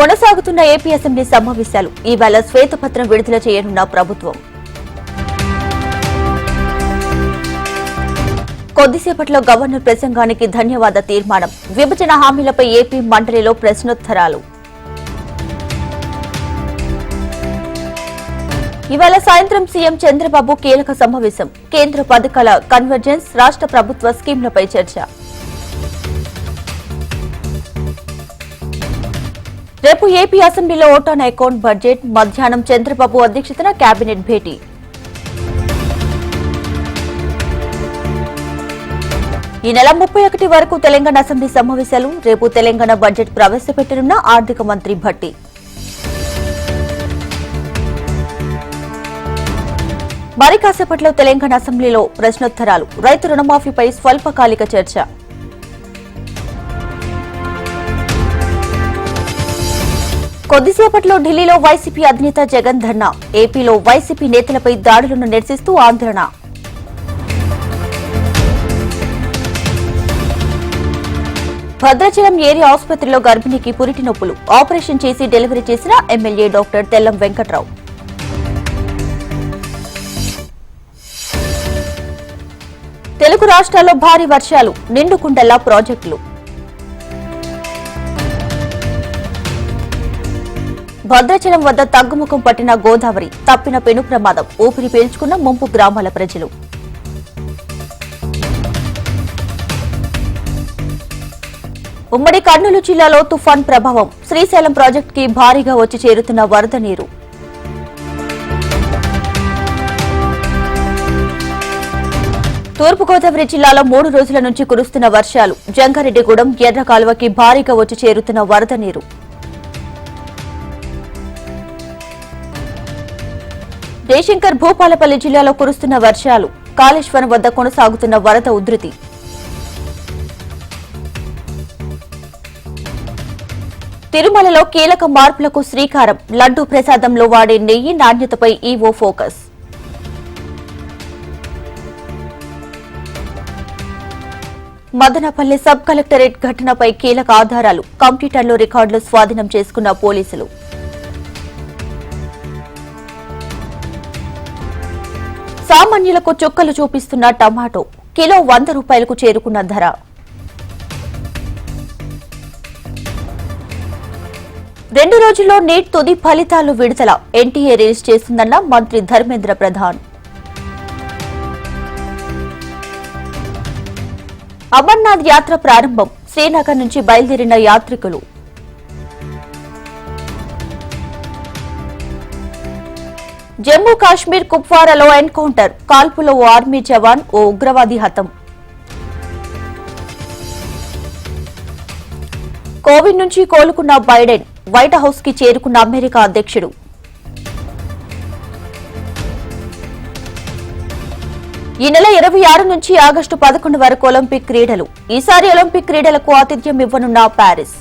కొనసాగుతున్న AP assembly సమావేశాలు. ఈవేళ శ్వేతపత్రం విడుదల చేయనున్న ప్రభుత్వం. కొద్దిసేపట్లో గవర్నర్ ప్రసంగానికి ధన్యవాద తీర్మానం. విభజన హామీలపై ఏపీ మండలిలో ప్రశ్నోత్తరాలు. ఇవాళ సాయంత్రం సీఎం చంద్రబాబు కీలక సమావేశం. కేంద్ర పథకాల కన్వర్జెన్స్ రాష్ట్ర ప్రభుత్వ స్కీంలపై చర్చ. రేపు ఏపీ అసెంబ్లీలో ఓటాన్ అకౌంట్ బడ్జెట్ మధ్యాహ్నం చంద్రబాబు అధ్యక్షతన కేబినెట్ భేటీ. ఈ నెల ముప్పై ఒకటి వరకు తెలంగాణ అసెంబ్లీ సమావేశాలు రేపు తెలంగాణ బడ్జెట్ ప్రవేశపెట్టనున్న ఆర్థిక మంత్రి భట్టి. మరి కాసేపట్లో తెలంగాణ అసెంబ్లీలో ప్రశ్నోత్తరాలు. రైతు రుణమాఫీపై స్వల్పకాలిక చర్చ. కొద్దిసేపట్లో ఢిల్లీలో వైసీపీ అధినేత జగన్ ధర్నా. ఏపీలో వైసీపీ నేతలపై దాడులను నిరసిస్తూ ఆందోళన. భద్రాచలం ఏరియా ఆసుపత్రిలో గర్భిణికి పురిటి నొప్పులు. ఆపరేషన్ చేసి డెలివరీ చేసిన ఎమ్మెల్యే డాక్టర్ తెల్లం వెంకట్రావు. తెలుగు రాష్ట్రాల్లో భారీ వర్షాలు నిండుకుండల్లా ప్రాజెక్టులు. భద్రాచలం వద్ద తగ్గుముఖం పట్టిన గోదావరి తప్పిన పెను ప్రమాదం. ఊపిరి పీల్చుకున్న ముంపు గ్రామాల ప్రజలు. ఉమ్మడి కర్నూలు జిల్లాలో తుఫాన్ ప్రభావం. శ్రీశైలం ప్రాజెక్టుకి భారీగా వచ్చి చేరుతున్న వరద నీరు. తూర్పుగోదావరి జిల్లాలో మూడు రోజుల నుంచి కురుస్తున్న వర్షాలు. జంగారెడ్డిగూడెం ఎర్ర కాలువకి భారీగా వచ్చి చేరుతున్న వరద నీరు. జయశంకర్ భూపాలపల్లి జిల్లాలో కురుస్తున్న వర్షాలు కాళేశ్వరం వద్ద కొనసాగుతున్న వరద ఉధృతి. తిరుమలలో కీలక మార్పులకు శ్రీకారం లడ్డూ ప్రసాదంలో వాడే నెయ్యి నాణ్యతపై EO focus. Madanapalli sub collectorate ఘటనపై కీలక ఆధారాలు కంప్యూటర్లో రికార్డులు స్వాధీనం చేసుకున్న పోలీసులు. సామాన్యులకు చుక్కలు చూపిస్తున్న టమాటో కిలో వంద రూపాయలకు చేరుకున్న ధర. రెండు రోజుల్లో నీట్ తుది ఫలితాలు విడుదల ఎన్టీఏ రిలీజ్ చేస్తుందన్న మంత్రి ధర్మేంద్ర ప్రధాన్. అమర్నాథ్ యాత్ర ప్రారంభం శ్రీనగర్ నుంచి బయలుదేరిన యాత్రికులు. జమ్మూ కాశ్మీర్ కుప్వారాలో ఎన్కౌంటర్. కాల్పులో ఓ ఆర్మీ జవాన్ ఓ ఉగ్రవాది హతం. కోవిడ్ నుంచి కోలుకున్న బైడెన్ వైట్ హౌస్కి చేరుకున్న అమెరికా అధ్యక్షుడు. ఈ నెల ఇరవై ఆరు నుంచి ఆగస్టు పదకొండు వరకు ఒలింపిక్ క్రీడలు. ఈసారి ఒలింపిక్ క్రీడలకు ఆతిథ్యం ఇవ్వనున్న ప్యారిస్.